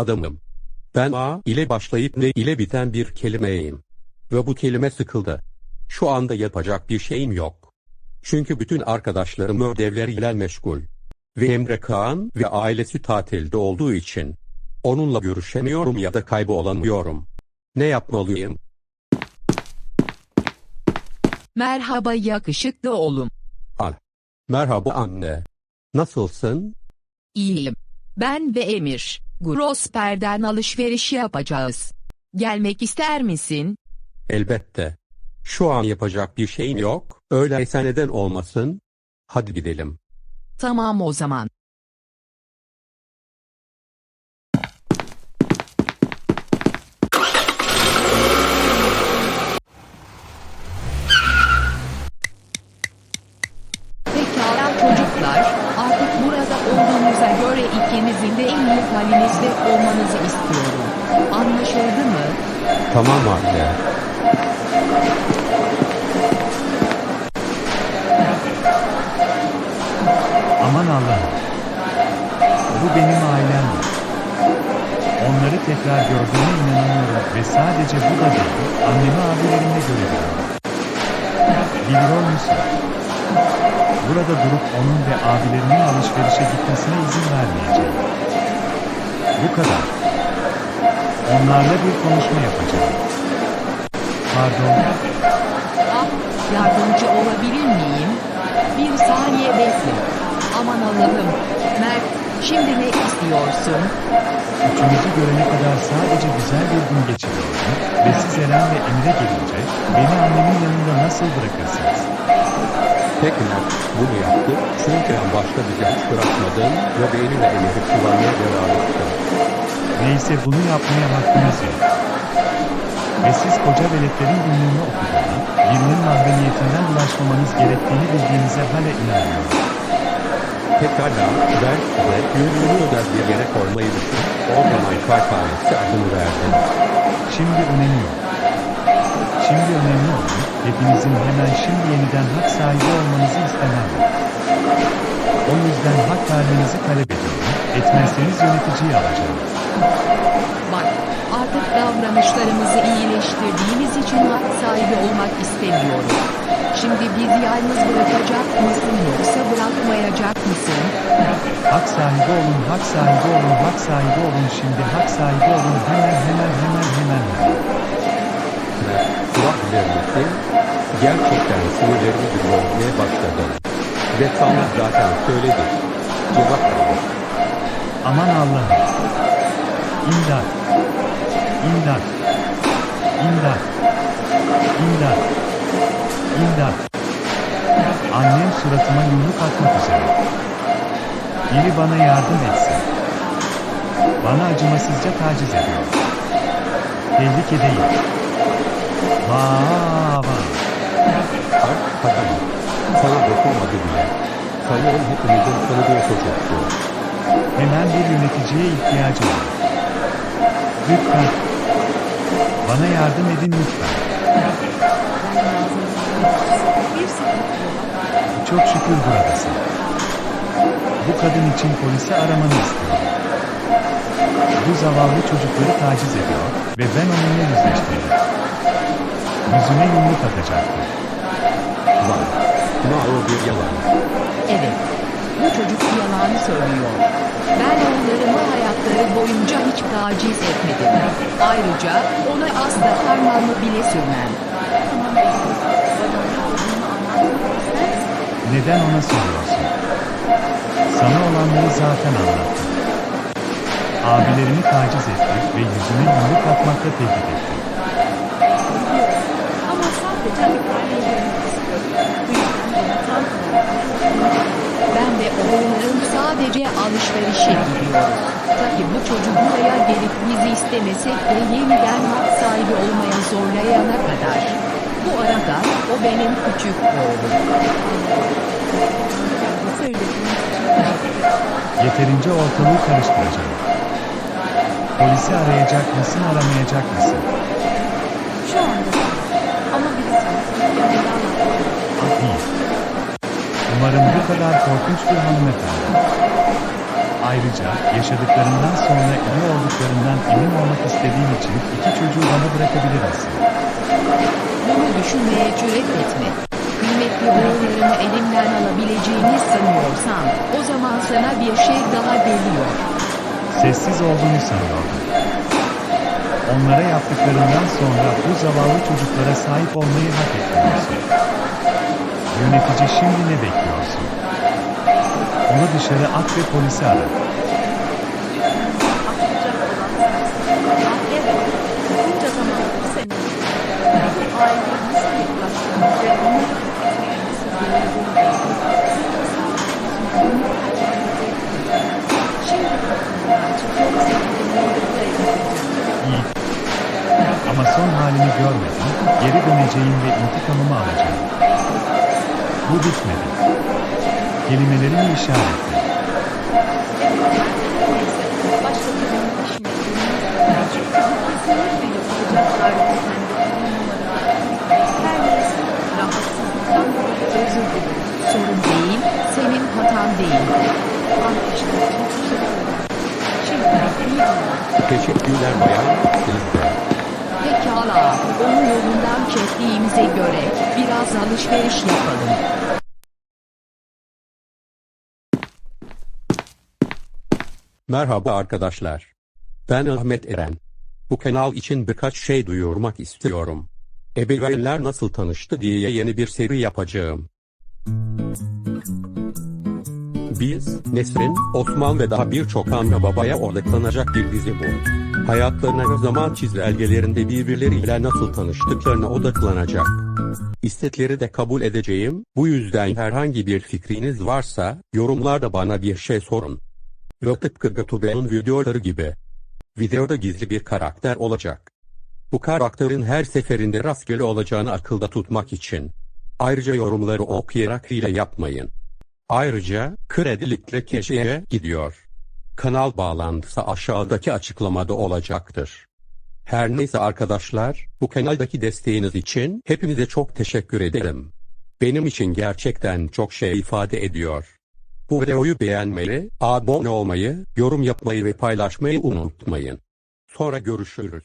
adamım. Ben A ile başlayıp N ile biten bir kelimeyim. Ve bu kelime sıkıldı. Şu anda yapacak bir şeyim yok. Çünkü bütün arkadaşlarım ödevleriyle meşgul. Ve Emre Kaan ve ailesi tatilde olduğu için. Onunla görüşemiyorum ya da kaybolamıyorum. Ne yapmalıyım? Merhaba yakışıklı oğlum. Al. Merhaba anne. Nasılsın? İyiyim. Ben ve Emir. Grosper'den alışveriş yapacağız. Gelmek ister misin? Elbette. Şu an yapacak bir şeyim yok. Öyleyse neden olmasın? Hadi gidelim. Tamam o zaman. Pekala çocuklar, artık burada olduğunuza göre ikinizin de en iyi halinizde olmanızı istiyorum. Anlaşıldı mı? Tamam anne. Aman Allah'ım. Bu benim ailem. Onları tekrar gördüğüme inanamıyorum ve sadece bu da değil, annemi abilerimle görebiliyorum. Biliyor musun? Burada durup onun ve abilerinin alışverişe gitmesine izin vermeyeceğim. Bu kadar. Onlarla bir konuşma yapacağım. Pardon, Ah, yardımcı olabilir miyim? Bir saniye bekle. Aman Allah'ım. Mert, şimdi ne istiyorsun? üçünüzü görene kadar sadece güzel bir gün geçiriyordum ve siz Eren ve Emre gelince, beni annemin yanında nasıl bırakırsınız? Tekrar bunu yaptı çünkü en başta bizi hiç bırakmadın ve beni ve Emir'i kullanmaya devam ettin. Neyse bunu yapmaya hakkınız yok. Ve siz koca veletlerin günlüğünü okuduğuna, birinin mahremiyetinden ulaşmamanız gerektiğini bildiğinize hala inanmıyorum. Pekala ben size günlüğünü özel bir yere koymayı düşün. O zaman kahvehanesi adını verdim. Şimdi önemi yok. Şimdi önemli olan, hepinizin hemen şimdi yeniden hak sahibi olmanızı istemem. O yüzden hak vermenizi talep ediyorum. Etmezseniz yöneticiyi alacağım. Bak, artık davranışlarımızı iyileştirdiğimiz için hak sahibi olmak istemiyorum. Şimdi bizi yalnız bırakacak mısın yoksa bırakmayacak mısın? Hak sahibi olun, hak sahibi olun, hak sahibi olun şimdi hak sahibi olun hemen hemen hemen hemen kulak misin? Gerçekten sinirlerimi bir bozmaya başladın. Ve sana zaten söyledik. Cevap ver. Aman Allah'ım. İmdat. İmdat. İmdat. İmdat. İmdat. Annem suratıma yumruk atmak üzere. Biri bana yardım etsin. Bana acımasızca taciz ediyor. Tehlikedeyim. Vaa. Kalk kadın. Sana dokunmadı bile. Sanırım hepimizin tanıdığı çocuktu. Hemen bir yöneticiye ihtiyacım var. Lütfen. Bana yardım edin lütfen. Çok şükür buradasın. Bu kadın için polisi aramanı istiyorum. Bu zavallı çocukları taciz ediyor ve ben onunla yüzleşmeliyim. Yüzüne yumruk atacaktım. Ne ağır bir yalan. Evet, bu çocuk yalan söylüyor. Ben onlarımı hayatları boyunca hiç taciz etmedim. Ayrıca ona asla parmağımı bile sürmem. Neden ona soruyorsun? Sana olanları zaten anlattım. Abilerini taciz etti ve yüzüne yumruk atmakla tehdit etti. Ama sadece ifade edilmek istiyorum. Bu yüzden bana tam olarak Ben ve oğullarım sadece alışverişe gidiyoruz. Tabii bu çocuk buraya gelip bizi istemesek de yeniden hak sahibi olmaya zorlayana kadar. Bu arada o benim küçük oğlum. Yeterince ortalığı karıştıracağım. Polisi arayacak mısın, aramayacak mısın? Umarım bu kadar korkunç bir hanımefendi. Ayrıca yaşadıklarından sonra iyi olduklarından emin olmak istediğim için iki çocuğu bana bırakabilir misin? Bunu düşünmeye cüret etme. Kıymetli oğullarımı elimden alabileceğini sanıyorsan, o zaman sana bir şey daha geliyor. Sessiz olduğunu sanıyordum. Onlara yaptıklarından sonra bu zavallı çocuklara sahip olmayı hak etmiyorsun. Yönetici şimdi ne bekliyorsun? Onu dışarı at ve polisi ara. Bunca zamandır Rahatsızlıktan dolayı özür dilerim. Sorun değil, senin hatan değil. Günler. Teşekkürler bayan. Pekala, onu yolundan çektiğimize göre biraz alışveriş yapalım. Merhaba arkadaşlar. Ben Ahmet Eren. Bu kanal için birkaç şey duyurmak istiyorum. Ebeveynler nasıl tanıştı diye yeni bir seri yapacağım. Biz, Nesrin, Osman ve daha birçok anne babaya odaklanacak bir dizi bu. Hayatlarına ve zaman çizelgelerinde birbirleriyle nasıl tanıştıklarına odaklanacak. İstekleri de kabul edeceğim, bu yüzden herhangi bir fikriniz varsa, yorumlarda bana bir şey sorun. Ve tıpkı YouTube'un videoları gibi. Videoda gizli bir karakter olacak. Bu karakterin her seferinde rastgele olacağını akılda tutmak için. Ayrıca yorumları okuyarak hile yapmayın. Ayrıca kredilikle keşeye gidiyor. Kanal bağlantısı aşağıdaki açıklamada olacaktır. Her neyse arkadaşlar, bu kanaldaki desteğiniz için hepinize çok teşekkür ederim. Benim için gerçekten çok şey ifade ediyor. Bu videoyu beğenmeyi, abone olmayı, yorum yapmayı ve paylaşmayı unutmayın. Sonra görüşürüz.